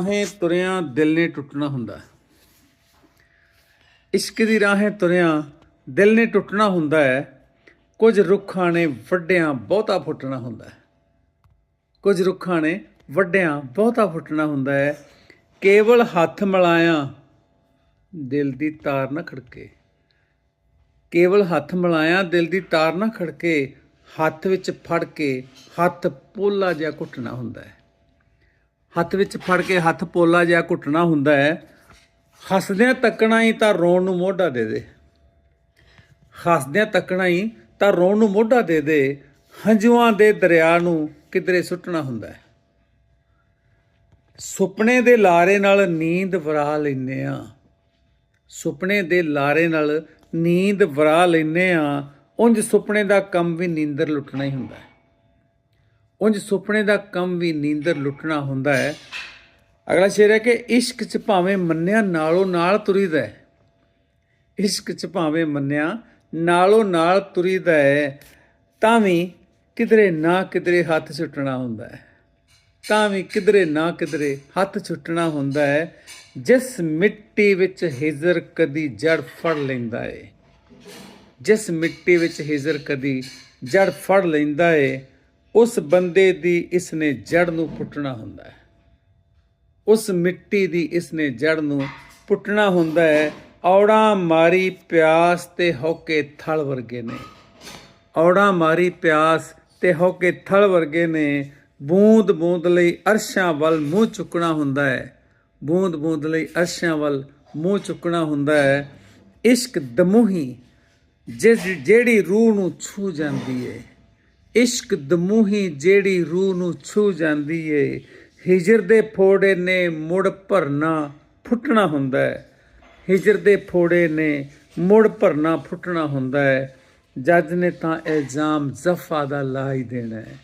ਰਾਹੇ ਤੁਰਿਆ ਦਿਲ ਨੇ ਟੁੱਟਣਾ ਹੁੰਦਾ ਇਸ਼ਕ ਦੀ ਰਾਹੇ ਤੁਰਿਆ ਦਿਲ ਨੇ ਟੁੱਟਣਾ ਹੁੰਦਾ ਹੈ। ਕੁਝ ਰੁੱਖਾਂ ਨੇ ਵੱਡਿਆਂ ਬਹੁਤਾ ਫੁੱਟਣਾ ਹੁੰਦਾ ਹੈ। ਕੁਝ ਰੁੱਖਾਂ ਨੇ ਵੱਡਿਆਂ ਬਹੁਤਾ ਫੁੱਟਣਾ ਹੁੰਦਾ ਹੈ। ਕੇਵਲ ਹੱਥ ਮਿਲਾਇਆ ਦਿਲ ਦੀ ਤਾਰ ਨਾ ਖੜਕੇ। ਕੇਵਲ ਹੱਥ ਮਿਲਾਇਆ ਦਿਲ ਦੀ ਤਾਰ ਨਾ ਖੜਕੇ। ਹੱਥ ਵਿੱਚ ਫੜ ਕੇ ਹੱਥ ਪੋਲਾ ਜਿਹਾ ਘੁੱਟਣਾ ਹੁੰਦਾ ਹੈ। ਹੱਥ ਵਿੱਚ ਫੜ ਕੇ ਹੱਥ ਪੋਲਾ ਜਿਹਾ ਘੁੱਟਣਾ ਹੁੰਦਾ ਹੈ। ਹੱਸਦਿਆਂ ਤੱਕਣਾ ਹੀ ਤਾਂ ਰੋਣ ਨੂੰ ਮੋਢਾ ਦੇ ਦੇ। ਹੱਸਦਿਆਂ ਤੱਕਣਾ ਹੀ ਤਾਂ ਰੋਣ ਨੂੰ ਮੋਢਾ ਦੇ ਦੇ। ਹੰਝੂਆਂ ਦੇ ਦਰਿਆ ਨੂੰ ਕਿਧਰੇ ਸੁੱਟਣਾ ਹੁੰਦਾ ਹੈ। ਸੁਪਨੇ ਦੇ ਲਾਰੇ ਨਾਲ ਨੀਂਦ ਵਰਾ ਲੈਨੇ ਆ ਸੁਪਨੇ ਦੇ ਲਾਰੇ ਨਾਲ ਨੀਂਦ ਵਰਾ ਲੈਨੇ ਆ ਉਂਝ ਸੁਪਨੇ ਦਾ ਕੰਮ ਵੀ ਨੀਂਦਰ ਲੁੱਟਣਾ ਹੀ ਹੁੰਦਾ ਹੈ। ਉਂਝ ਸੁਪਨੇ ਦਾ ਕੰਮ ਵੀ ਨੀਂਦਰ ਲੁੱਟਣਾ ਹੁੰਦਾ ਹੈ। ਅਗਲਾ ਸ਼ੇਰ ਹੈ ਕਿ ਇਸ਼ਕ ਚ ਭਾਵੇਂ ਮੰਨਿਆ ਨਾਲੋਂ ਨਾਲ ਤੁਰੀਦਾ ਹੈ। ਇਸ਼ਕ ਚ ਭਾਵੇਂ ਮੰਨਿਆ ਨਾਲੋਂ ਨਾਲ ਤੁਰੀਦਾ ਹੈ, ਤਾਂ ਵੀ ਕਿਧਰੇ ਨਾ ਕਿਧਰੇ ਹੱਥ ਛੁੱਟਣਾ ਹੁੰਦਾ ਹੈ। ਤਾਂ ਵੀ ਕਿਧਰੇ ਨਾ ਕਿਧਰੇ ਹੱਥ ਛੁੱਟਣਾ ਹੁੰਦਾ ਹੈ। ਜਿਸ ਮਿੱਟੀ ਵਿੱਚ ਹਿਜਰ ਕਦੀ ਜੜ ਫੜ ਲੈਂਦਾ ਏ। ਜਿਸ ਮਿੱਟੀ ਵਿੱਚ ਹਿਜਰ ਕਦੀ ਜੜ ਫੜ ਲੈਂਦਾ ਏ ਉਸ ਬੰਦੇ ਦੀ ਇਸਨੇ ਜੜ ਨੂੰ ਪੁੱਟਣਾ ਹੁੰਦਾ ਹੈ। ਉਸ ਮਿੱਟੀ ਦੀ ਇਸਨੇ ਜੜ ਨੂੰ ਪੁੱਟਣਾ ਹੁੰਦਾ ਹੈ। ਔੜਾ ਮਾਰੀ ਪਿਆਸ ਤੇ ਹੋਕੇ ਥਲ ਵਰਗੇ ਨੇ। ਔੜਾ ਮਾਰੀ ਪਿਆਸ ਤੇ ਹੋਕੇ ਥਲ ਵਰਗੇ ਨੇ। ਬੂੰਦ ਬੂੰਦ ਲਈ ਅਰਸ਼ਾਂ ਵੱਲ ਮੂੰਹ ਚੁੱਕਣਾ ਹੁੰਦਾ ਹੈ। ਬੂੰਦ ਬੂੰਦ ਲਈ ਅਰਸ਼ਾਂ ਵੱਲ ਮੂੰਹ ਚੁੱਕਣਾ ਹੁੰਦਾ ਹੈ। ਇਸ਼ਕ ਦਮੂਹੀ, ਜਿਸ ਜਿਹੜੀ ਰੂਹ ਨੂੰ ਛੂ ਜਾਂਦੀ ਹੈ ਇਸ਼ਕ ਦਮੂਹੀ ਜਿਹੜੀ ਰੂਹ ਨੂੰ ਛੂ ਜਾਂਦੀ ਏ। ਹਿਜਰ ਦੇ ਫੋੜੇ ਨੇ ਮੁੜ ਭਰਨਾ ਫੁੱਟਣਾ ਹੁੰਦਾ ਹੈ ਹਿਜਰ ਦੇ ਫੋੜੇ ਨੇ ਮੁੜ ਭਰਨਾ ਫੁੱਟਣਾ ਹੁੰਦਾ ਹੈ ਜੱਜ ਨੇ ਤਾਂ ਇਲਜ਼ਾਮ ਜ਼ਫਾ ਦਾ ਲਾ ਹੀ ਦੇਣਾ ਹੈ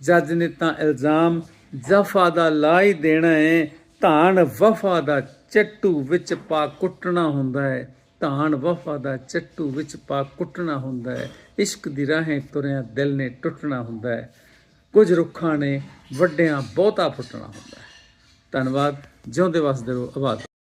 ਜੱਜ ਨੇ ਤਾਂ ਇਲਜ਼ਾਮ ਜ਼ਫਾ ਦਾ ਲਾ ਹੀ ਦੇਣਾ ਹੈ ਧਾਨ ਵਫਾ ਦਾ ਚੱਟੂ ਵਿੱਚ ਪਾ ਕੁੱਟਣਾ ਹੁੰਦਾ ਹੈ ਧਾਨ ਵਫਾ ਦਾ ਚੱਟੂ ਵਿੱਚ ਪਾ ਕੁੱਟਣਾ ਹੁੰਦਾ ਹੈ। ਇਸ਼ਕ ਦੀ ਰਾਹੇ ਤੁਰਿਆ ਦਿਲ ਨੇ ਟੁੱਟਣਾ ਹੁੰਦਾ ਹੈ। ਕੁਝ ਰੁੱਖਾਂ ਨੇ ਵੱਡਿਆਂ ਬਹੁਤਾ ਫੁੱਟਣਾ ਹੁੰਦਾ ਹੈ। ਧੰਨਵਾਦ। ਜਿਉਂਦੇ ਵਸਦੇ ਰਹੋ। ਆਬਾਦ